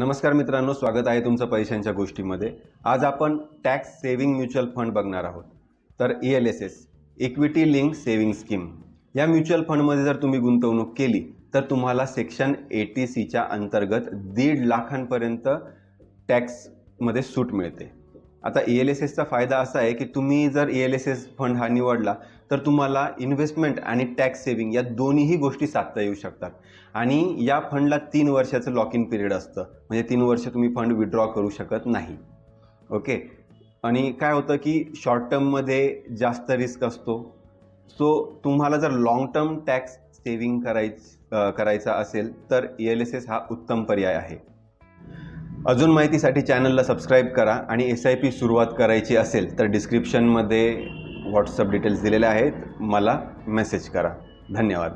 नमस्कार मित्रांनो स्वागत आहे तुमचं पैशांच्या गोष्टीमध्ये. आज आपण टॅक्स सेव्हिंग म्युच्युअल फंड बघणार आहोत. तर E L S S equity link saving scheme. या म्युच्युअल फंडमध्ये जर तुम्ही गुंतवणूक केली तर तुम्हाला सेक्शन एटी सीच्या अंतर्गत दीड लाखांपर्यंत टॅक्समध्ये सूट मिळते. आता ई एल एस एसचा फायदा असा आहे की तुम्ही जर E L S S fund हा निवडला तर तुम्हाला इन्व्हेस्टमेंट आणि टॅक्स सेव्हिंग या दोन्हीही गोष्टी साधता येऊ शकतात. आणि या फंडला तीन वर्षाचं लॉक इन पिरियड असतं. म्हणजे तीन वर्ष तुम्ही फंड विड्रॉ करू शकत नाही. ओके आणि काय होतं की शॉर्ट टर्ममध्ये जास्त रिस्क असतो. सो तुम्हाला जर लाँग टर्म टॅक्स सेव्हिंग करायच करायचा असेल तर ई एल एस एस हा उत्तम पर्याय आहे. अजून माहितीसाठी चॅनलला सबस्क्राईब करा आणि एस आय पी सुरुवात करायची असेल तर डिस्क्रिप्शनमध्ये व्हॉट्सअप डिटेल्स दिलेले आहेत. मला मेसेज करा. धन्यवाद.